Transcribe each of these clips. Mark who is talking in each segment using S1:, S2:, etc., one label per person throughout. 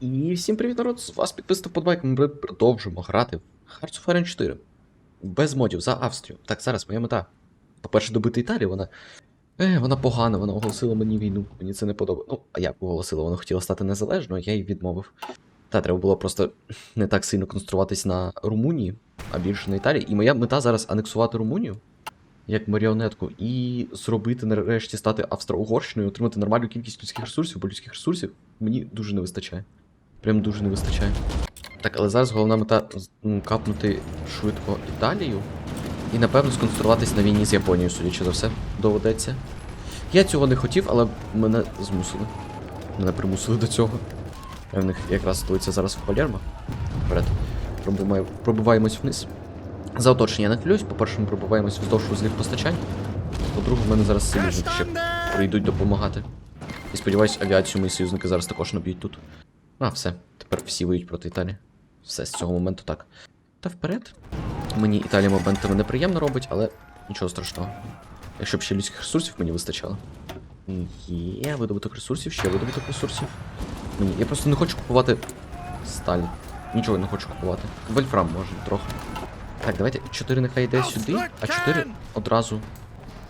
S1: І всім привіт, народ! З вас підписано подбайк. Ми продовжимо грати в Hearts of Iron 4. Без модів за Австрію. Так, зараз моя мета. По-перше, добити Італію, вона. Е, вона погана, вона оголосила мені війну. Мені це не подобається. Ну, а як оголосила? Вона хотіла стати незалежною, я їй відмовив. Та, треба було просто не так сильно концентруватись на Румунії, а більше на Італії. І моя мета зараз анексувати Румунію як маріонетку, і зробити нарешті стати Австро-Угорщиною, отримати нормальну кількість людських ресурсів, бо людських ресурсів мені дуже не вистачає. Прям дуже не вистачає. Так, але зараз головна мета капнути швидко Італію. І напевно сконцентруватись на війні з Японією, судячи за все, доведеться. Я цього не хотів, але мене змусили. Мене примусили до цього. Я в них якраз столиця зараз в Палермо. Вперед. Пробиваємо, пробиваємось вниз. За оточення я не. По-перше, ми пробиваємось вздовж вузлів постачань. По-друге, в мене зараз союзники ще прийдуть допомагати. І сподіваюсь, авіацію мої союзники зараз також наб'ють тут. А, все. Тепер всі воюють проти Італії. Все з цього моменту так. Та вперед. Мені Італія моментами неприємно робить, але нічого страшного. Якщо б ще людських ресурсів мені вистачало. Є видобуток ресурсів, ще видобуток ресурсів. Мені. Я просто не хочу купувати сталь. Нічого не хочу купувати. Вольфрам може трохи. Так, давайте 4 нехай йде сюди, а 4 одразу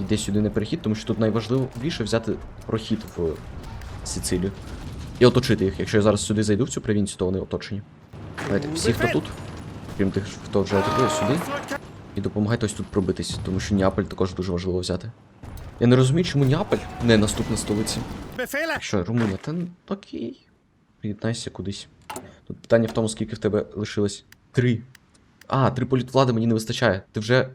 S1: йде сюди на перехід, тому що тут найважливіше взяти прохід в Сицилію. І оточити їх. Якщо я зараз сюди зайду в цю провінцію, то вони оточені. Давайте, всі, хто тут, крім тих, хто вже атакує сюди, і допомагайте ось тут пробитись, тому що Неаполь також дуже важливо взяти. Я не розумію, чому Неаполь не наступна столиця. Що, Румунія, та ну, окей. Приєднайся кудись. Тут питання в тому, скільки в тебе лишилось. Три. А, три політвлади мені не вистачає. Ти вже.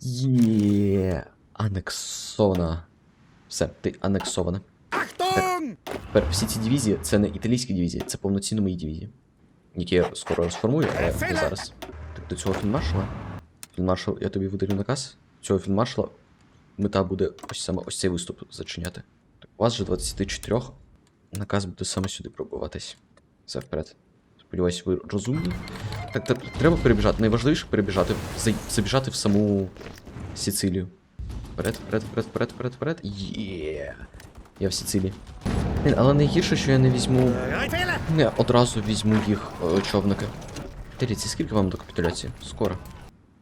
S1: Є. Анексована. Все, ти анексована.
S2: Achtung!
S1: Тепер всі ці дивізії це не італійські дивізії, це повноцінно мої дивізії. Які я скоро розформую, але не зараз. Так до цього фінмаршала. Фінмаршал, я тобі видалю наказ. Цього фінмаршала мета буде ось саме ось цей виступ зачиняти. Так, у вас же 24 наказ буде саме сюди пробиватись. Все вперед. Сподіваюсь, ви розумні. Так, так, треба перебіжати. Найважливіше перебіжати. Забіжати в саму Сицилію. Вперед, вперед, вперед, вперед, вперед, вперед. Є. Я в Сицилії. Блін, але найгірше, що я не візьму. Не, одразу візьму їх е, човники. Дивіться, скільки вам до капітуляції? Скоро.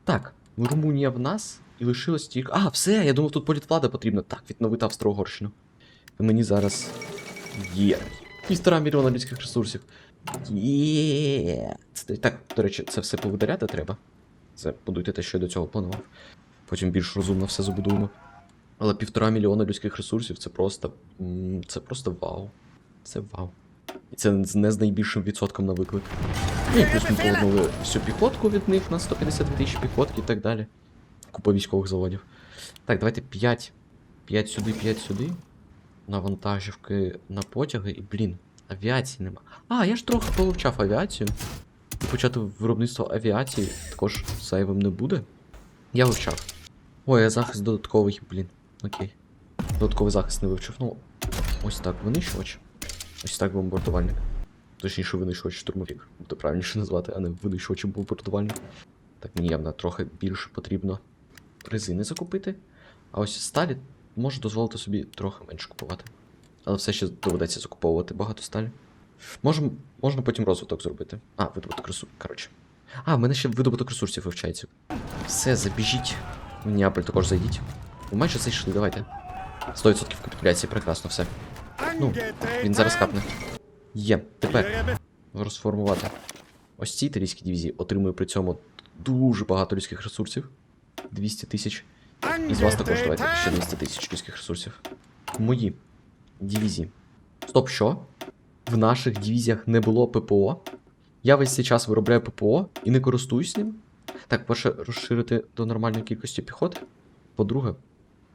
S1: Так, Румунія в нас і лишилось тільки. А, все, я думав, тут політвлада потрібна. Так, відновити Австро-Угорщину. Мені зараз. Є. Півтора мільйона людських ресурсів. Є. Це- Так, до речі, це все повидаряти треба. Це будуйте те, що я до цього планував. Потім більш розумно все забудуємо. Але півтора мільйона людських ресурсів це просто. Це просто вау. Це вау. І це не з найбільшим відсотком на виклик. Ну і плюс ми повернули всю піхотку від них на 152 тисячі піхотки і так далі. Купа військових заводів. Так, давайте 5. 5 сюди, 5 сюди. На вантажівки, на потяги і, блін, авіації нема. А, я ж трохи повивчав авіацію. І почати виробництво авіації також зайвим не буде. Я вивчав. Ой, а захист додатковий, блін. Окей. Додатковий захист не вивчив. Ну, ось так винищувач. Ось так бомбардувальник. Точніше, винищувач штурмовик. Буде правильніше назвати, а не винищувач бомбардувальник. Так, мені явно трохи більше потрібно резини закупити. А ось сталі можу дозволити собі трохи менше купувати. Але все ще доведеться закуповувати багато сталі. Можем, можна потім розвиток зробити. А, видобуток ресурсів. Коротше. А, в мене ще видобуток ресурсів вивчається. Все, забіжіть. В Неаполь також зайдіть. Ви майже зайшли, давайте. 100% капітуляції, прекрасно, все. Ну, він зараз капне. Є, тепер розформувати. Ось ці італійські дивізії отримує при цьому дуже багато людських ресурсів. 200 тисяч. І з вас також давайте ще 200 тисяч людських ресурсів. Мої дивізії. Стоп, що? В наших дивізіях не було ППО. Я весь цей час виробляю ППО і не користуюсь ним. Так, перше, розширити до нормальної кількості піхоти. По-друге,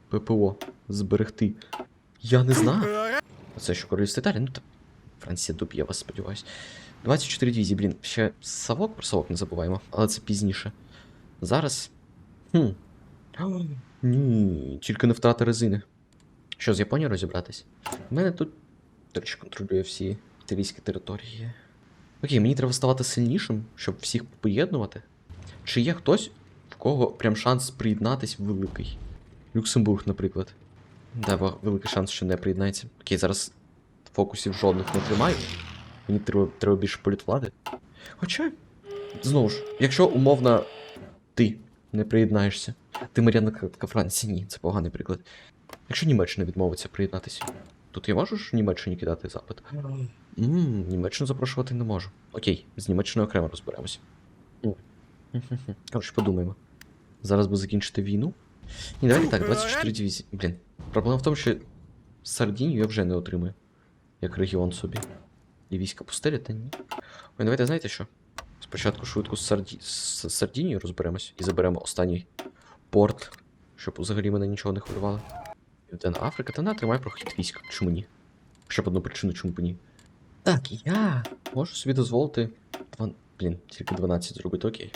S1: ППО зберегти. Я не знаю. Це що королівство Італії? Ну та Франція доб'є вас, сподіваюсь. 24 дивізії, блін, ще Савок про Савок не забуваємо, але це пізніше. Зараз. Хм. Ні, тільки не втрата резини. Що, з Японією розібратись? У мене тут, речі, контролює всі італійські території. Окей, мені треба ставати сильнішим, щоб всіх поєднувати. Чи є хтось, в кого прям шанс приєднатись великий? Люксембург, наприклад. Да, великий шанс, що не приєднається. Окей, зараз фокусів жодних не тримаю. Мені треба, треба більше політвлади. Хоча, знову ж, якщо умовно ти не приєднаєшся, ти маріонетка Франції, ні, це поганий приклад. Якщо Німеччина відмовиться приєднатися, то ти можеш Німеччині кидати запит? Ммм, Німеччину запрошувати не можу. Окей, з Німеччиною окремо розберемося. Коротше, подумаємо. Зараз би закінчити війну. Ні, давайте так, 24 дивізії. Блін. Проблема в тому, що Сардінію я вже не отримую. Як регіон собі. І війська пустелі, та ні. Ой, давайте знаєте що? Спочатку швидко з, Сарді... Сардінією розберемось і заберемо останній порт, щоб взагалі мене нічого не хвилювало. Південна Африка, та на, тримай прохід військ. Чому ні? Ще б одну причину, чому б ні. Так, я можу собі дозволити. Два... Блін, тільки 12 зробити, окей.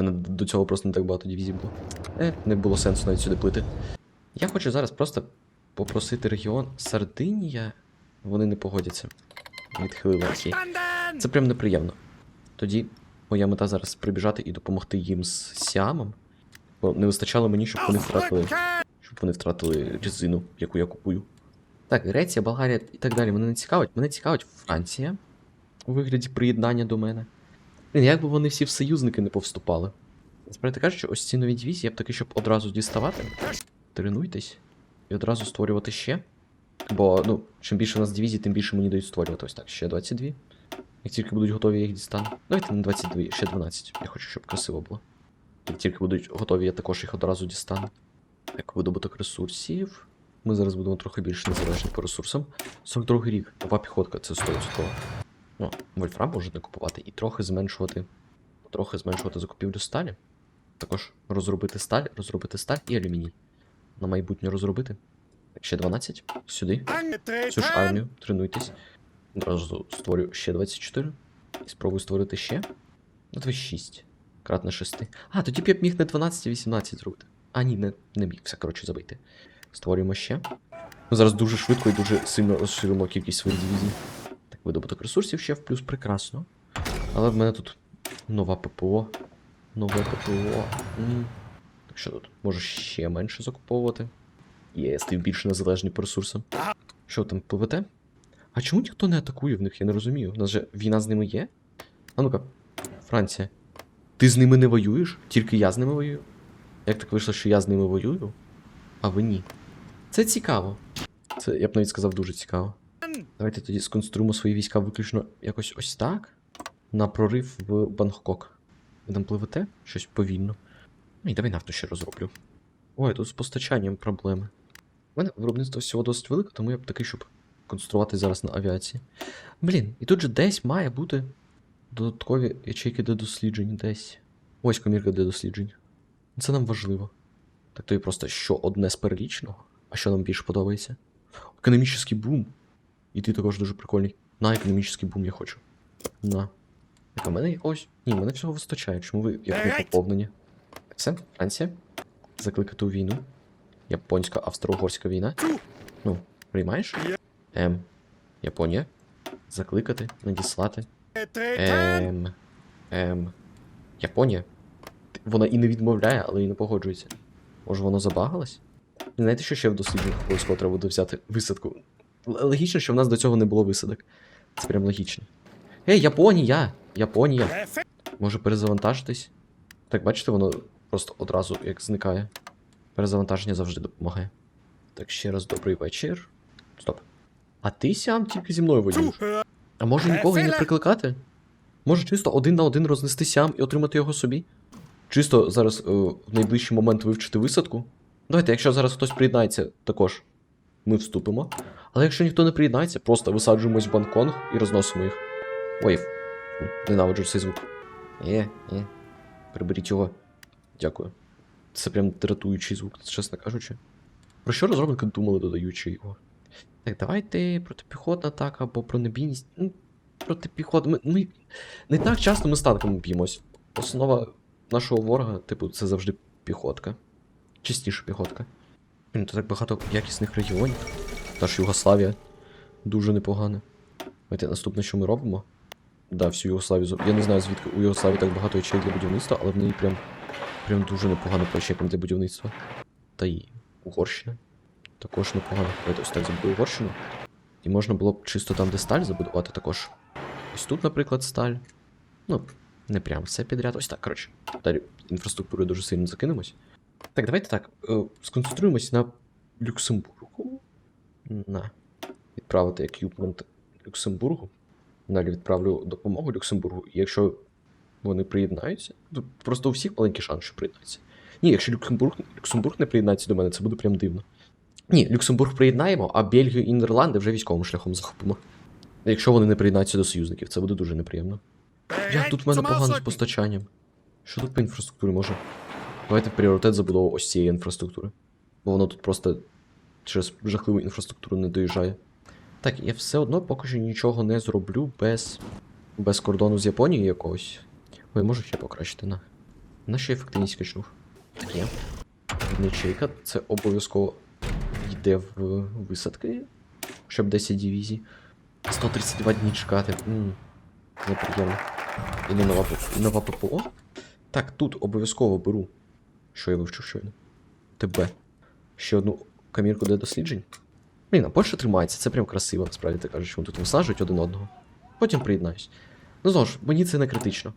S1: У мене до цього просто не так багато дивізій було. Е, не було сенсу навіть сюди плити. Я хочу зараз просто попросити регіон Сардинія. Вони не погодяться. Відхилили окей. Це прям неприємно. Тоді моя мета зараз прибіжати і допомогти їм з Сіамом. Бо не вистачало мені, щоб вони втратили. Щоб вони втратили резину, яку я купую. Так, Греція, Болгарія і так далі. Мене не цікавить. Мене цікавить Франція у вигляді приєднання до мене. Блін, як би вони всі в союзники не повступали. Насправді кажучи, ось ці нові дивізії я б таки, щоб одразу діставати. Тренуйтесь і одразу створювати ще. Бо, ну, чим більше у нас дивізій, тим більше мені дають створювати. Ось так, ще 22. Як тільки будуть готові, я їх дістану. Давайте не 22, ще 12. Я хочу, щоб красиво було. Як тільки будуть готові, я також їх одразу дістану. Так, видобуток ресурсів. Ми зараз будемо трохи більш незалежні по ресурсам. 42 рік, нова піхотка, це 100%. Ну, вольфрам можна купувати і трохи зменшувати. Трохи зменшувати закупівлю сталі. Також розробити сталь, розробити сталь і алюміній. На майбутнє розробити. Ще 12. Сюди. Цю ж армію, тренуйтесь. Одразу створю ще 24. І спробую створити ще. Ну, 26. Кратне 6. А, тоді б я б міг не 12, а 18 зробити. А, ні, не, не міг, все, коротше, забийте. Створюємо ще. Ми зараз дуже швидко і дуже сильно розширимо кількість своїх дивізій. Видобуток ресурсів ще в плюс прекрасно. Але в мене тут нова ППО. Нове ППО. Так що тут? Можу ще менше закуповувати. Є, я стаю більш незалежний по ресурсам. Що там, пливете? А чому ніхто не атакує в них? Я не розумію. У нас же війна з ними є? А ну-ка, Франція. Ти з ними не воюєш? Тільки я з ними воюю? Як так вийшло, що я з ними воюю? А ви ні. Це цікаво. Це, я б навіть сказав, дуже цікаво. Давайте тоді сконструємо свої війська виключно якось ось так. На прорив в Бангкок. Ви там пливете? Щось повільно. Ну і давай нафту ще розроблю. Ой, тут з постачанням проблеми. У мене виробництво всього досить велике, тому я б такий, щоб конструювати зараз на авіації. Блін, і тут же десь має бути додаткові ячейки для досліджень десь. Ось комірка для досліджень. Це нам важливо. Так то і просто що одне з перелічного, а що нам більше подобається? Економічний бум. І ти також дуже прикольний. На економічний бум я хочу. На. Так, а мене якогось. Ні, мене всього вистачає. Чому ви як не поповнені? Все, Франція. Закликати у війну. Японська австро-угорська війна. Ну, приймаєш? Ем. Японія. Закликати, надіслати. Ем. Ем. Японія. Вона і не відмовляє, але і не погоджується. Може воно забагалось? Знаєте, що ще в дослідженнях обов'язково треба буде взяти висадку? Логічно, що в нас до цього не було висадок. Це прям логічно. Ей, Японія! Японія! Може перезавантажитись? Так, бачите, воно просто одразу як зникає. Перезавантаження завжди допомагає. Так, ще раз добрий вечір. Стоп. А ти сям тільки зі мною воюєш? А може нікого і не прикликати? Може чисто один на один рознести сям і отримати його собі? Чисто зараз е, в найближчий момент вивчити висадку? Давайте, якщо зараз хтось приєднається, також ми вступимо. Але якщо ніхто не приєднається, просто висаджуємось в Банконг і розносимо їх. Ой, ненавиджу цей звук. Є, є. Приберіть його. Дякую. Це прям дратуючий звук, чесно кажучи. Про що розробники думали, додаючи його? Так, давайте протипіхотна атака або бронебійність. Ну, протипіхот. Ми, ми не так часто ми з танками б'ємось. Основа нашого ворога, типу, це завжди піхотка. Частіше піхотка. Блін, то так багато якісних регіонів. Та ж Югославія дуже непогана. Давайте наступне, що ми робимо. Да, всю Югославію. Я не знаю, звідки у Югославії так багато ячей для будівництва, але в неї прям, прям дуже непогано по для будівництва. Та й Угорщина. Також непогано. Давайте ось так забуду Угорщину. І можна було б чисто там, де сталь забудувати також. Ось тут, наприклад, сталь. Ну, не прям все підряд. Ось так, коротше. Далі інфраструктурою дуже сильно закинемось. Так, давайте так. е, Сконцентруємось на Люксембургу. На. Відправити еквіпмент Люксембургу. Далі відправлю допомогу Люксембургу. І якщо вони приєднаються, то просто у всіх маленький шанс, що приєднаються. Ні, якщо Люксембург, Люксембург не приєднається до мене, це буде прям дивно. Ні, Люксембург приєднаємо, а Бельгію і Нідерланди вже військовим шляхом захопимо. Якщо вони не приєднаються до союзників, це буде дуже неприємно. Як тут в мене погано з постачанням? Що тут по інфраструктурі може? Давайте пріоритет забудову ось цієї інфраструктури. Бо воно тут просто через жахливу інфраструктуру не доїжджає. Так, я все одно поки що нічого не зроблю без. без кордону з Японією якогось. Ой, можу ще покращити на. На що ефективність качнув? Є. Ячейка, це обов'язково йде в висадки, щоб 10 дивізій. 132 дні чекати. М, неприємно. І не нова, нова ППО. Так, тут обов'язково беру. Що я вивчив щойно? ТБ. Ще одну камірку для досліджень. Блін, а Польща тримається, це прям красиво, насправді так кажуть, вони тут висаджують один одного. Потім приєднаюсь. Ну знову ж, мені це не критично.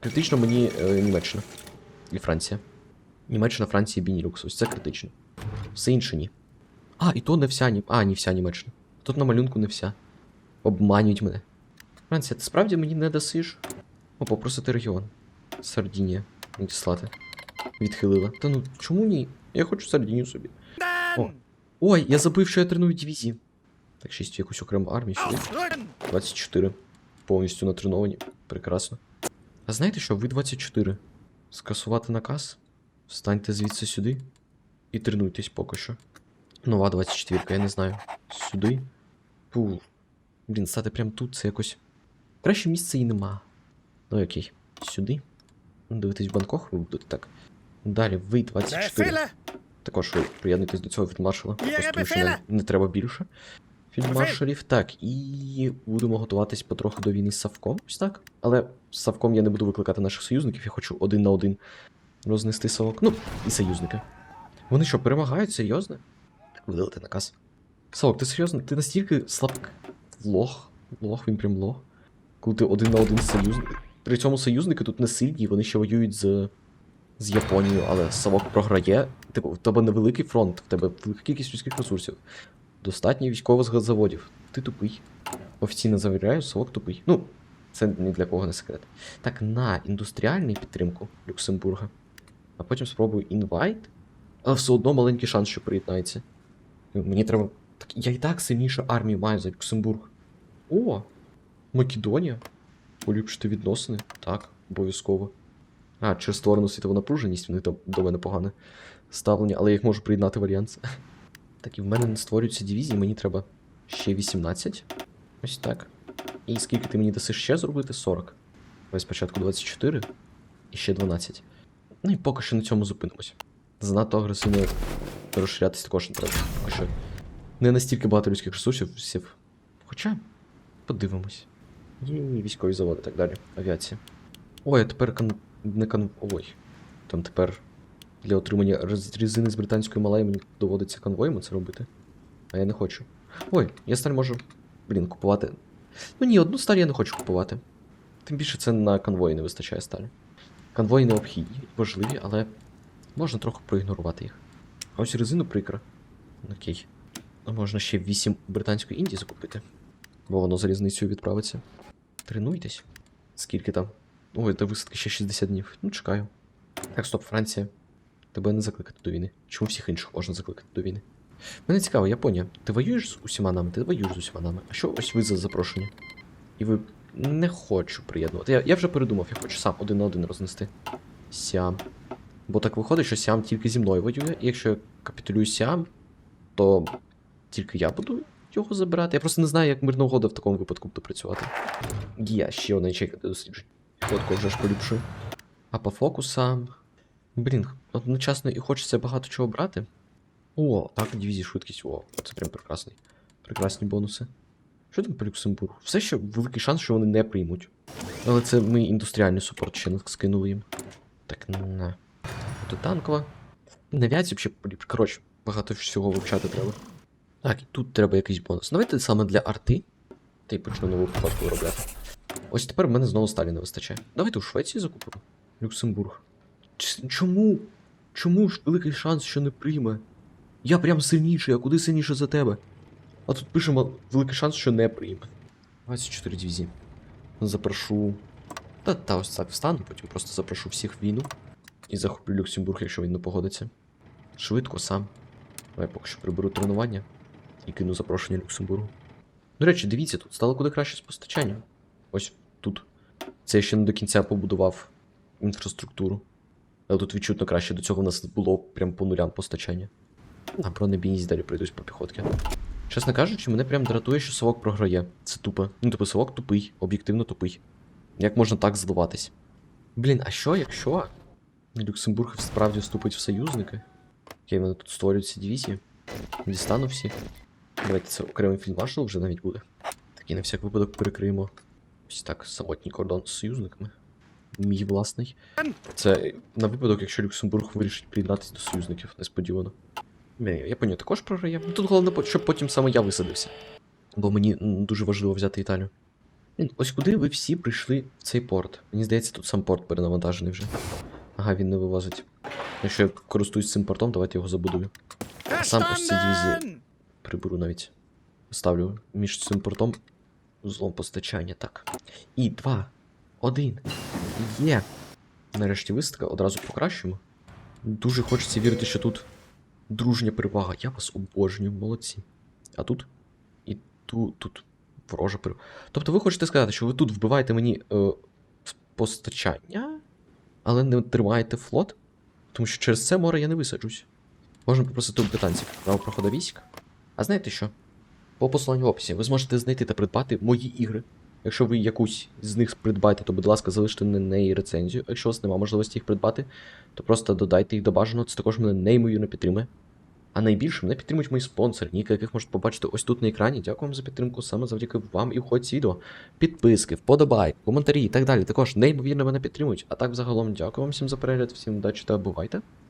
S1: Критично мені е, Німеччина. І Франція. Німеччина, Франція, Бінілюкс. Ось це критично. Все інше ні. А, і то не вся Нім... А, не вся Німеччина. Тут на малюнку не вся. Обманюють мене. Франція, ти справді мені не дасиш? О, попросити регіон. Сардінія. Надіслати. Відхилила. Та ну чому ні? Я хочу Сардінію собі. О. Ой, я забив, що я треную дивізії. Так, 6 якусь окрему армію сюди. 24. Повністю натреновані. Прекрасно. А знаєте що, ви 24. Скасувати наказ. Встаньте звідси сюди. І тренуйтесь поки що. Нова 24, я не знаю. Сюди. Пу. Блін, стати прямо тут, це якось. Краще місця і нема. Ну окей. Сюди. Ну, Дивитись в Бангкок ви будете так. Далі, ви 24. Також ви приєднуйтесь до цього фільдмаршала. Тому що не, не треба більше. Фільдмаршалів. Так, і будемо готуватись потроху до війни з Савком. Ось так. Але з Савком я не буду викликати наших союзників, я хочу один на один рознести Савок. Ну, і союзники. Вони що, перемагають? Серйозно? Видалити наказ. Савок, ти серйозно? Ти настільки слабк. Лох. Лох, він прям лох. Коли ти один на один з союзником. При цьому союзники тут не сильні, вони ще воюють з. З Японією, але Савок програє. Типу, в тебе невеликий фронт, в тебе велика кількість людських ресурсів. Достатньо військових заводів. Ти тупий. Офіційно завіряю, Савок тупий. Ну, це ні для кого не секрет. Так, на індустріальну підтримку Люксембурга. А потім спробую інвайт. Але все одно маленький шанс, що приєднається. Ну, Мені треба. Так я і так сильнішу армію маю за Люксембург. О! Македонія. Поліпшити відносини. Так, обов'язково. А, через створену світову напруженість, в них до, до мене погане ставлення, але я їх можу приєднати в альянс. Так, і в мене не створюються дивізії, мені треба ще 18. Ось так. І скільки ти мені даси ще зробити? 40. Ось спочатку 24 і ще 12. Ну і поки що на цьому зупинимось. Занадто агресивно розширятись також не треба. Поки що не настільки багато людських ресурсів. всів. Хоча, подивимось. Є військові заводи і так далі. Авіація. Ой, а тепер кон... не кон... Ой. Там тепер для отримання резини з британської малої мені доводиться конвоями це робити. А я не хочу. Ой, я сталь можу. Блін, купувати. Ну ні, одну сталь я не хочу купувати. Тим більше це на конвої не вистачає сталі. Конвої необхідні, важливі, але можна трохи проігнорувати їх. А ось резину прикро. Окей. А можна ще 8 британської Індії закупити. Бо воно залізницею відправиться. Тренуйтесь. Скільки там? Ой, до висадки ще 60 днів. Ну, чекаю. Так, стоп, Франція. Тебе не закликати до війни. Чому всіх інших можна закликати до війни? Мене цікаво, Японія. Ти воюєш з усіма нами? Ти воюєш з усіма нами. А що ось ви за запрошення? І ви не хочу приєднувати. Я, я вже передумав, я хочу сам один на один рознести. Сям. Бо так виходить, що Сям тільки зі мною воює, і якщо я капітулюю Сям, то тільки я буду його забирати. Я просто не знаю, як мирна угода в такому випадку буде працювати. Гія, ще одна ячейка для досліджень. Фотку вже ж поліпшую. А по фокусам. Блін, одночасно і хочеться багато чого брати. О, так, дивізії швидкість. О, це прям прекрасний. Прекрасні бонуси. Що там по Люксембургу? Все ще великий шанс, що вони не приймуть. Але це ми індустріальний супорт ще скинули їм. Так, на. Тут танкова. На ще поліпше. Коротше, багато всього вивчати треба. Так, і тут треба якийсь бонус. Давайте саме для арти. Та й почну нову фотку виробляти. Ось тепер в мене знову сталі не вистачає. Давайте у Швеції закупимо. Люксембург. Чому? Чому ж великий шанс, що не прийме? Я прям сильніший, а куди сильніше за тебе? А тут пишемо великий шанс, що не прийме. 24 дивізії. Запрошу. Та, та ось так встану, потім просто запрошу всіх в війну. І захоплю Люксембург, якщо він не погодиться. Швидко сам. Давай поки що приберу тренування і кину запрошення Люксембургу. До речі, дивіться, тут стало куди краще з постачанням. Ось тут. Це я ще не до кінця побудував інфраструктуру. Але тут відчутно краще. До цього в нас було прям по нулям постачання. А бронебійність далі пройдусь по піхотки. Чесно кажучи, мене прям дратує, що совок програє. Це тупо. Ну, типу, совок тупий, об'єктивно тупий. Як можна так зливатись? Блін, а що, якщо Люксембург справді вступить в союзники? Окей, вони тут створюють ці дивізії. Дістану всі. Давайте це окремий фільмашал вже навіть буде. Такий на всяк випадок перекриємо. Ось так, самотній кордон з союзниками. Мій власний. Це на випадок, якщо Люксембург вирішить приєднатися до союзників, несподівано. Японія також програє. Ну, Тут головне, щоб потім саме я висадився. Бо мені дуже важливо взяти Італію. Ось куди ви всі прийшли в цей порт? Мені здається, тут сам порт перенавантажений вже. Ага, він не вивозить. Якщо я користуюсь цим портом, давайте його забудую. Сам ось ці дивізії приберу навіть. Ставлю між цим портом узлом постачання. Так. І два. Один. Є. Нарешті висадка, одразу покращимо. Дуже хочеться вірити, що тут дружня перевага. Я вас обожнюю, молодці. А тут? І тут, тут ворожа перевага. Тобто ви хочете сказати, що ви тут вбиваєте мені е, постачання, але не тримаєте флот? Тому що через це море я не висаджусь. Можна попросити у британців право проходу військ. А знаєте що? По посиланню в описі ви зможете знайти та придбати мої ігри. Якщо ви якусь з них придбаєте, то, будь ласка, залиште на неї рецензію. Якщо у вас немає можливості їх придбати, то просто додайте їх до бажаного, це також мене неймовірно підтримує. А найбільше мене підтримують мої спонсори, ніки яких можете побачити ось тут на екрані. Дякую вам за підтримку, саме завдяки вам і входь ці відео. Підписки, вподобайки, коментарі і так далі. Також неймовірно мене підтримують. А так, взагалом, дякую вам всім за перегляд, всім удачі та бувайте.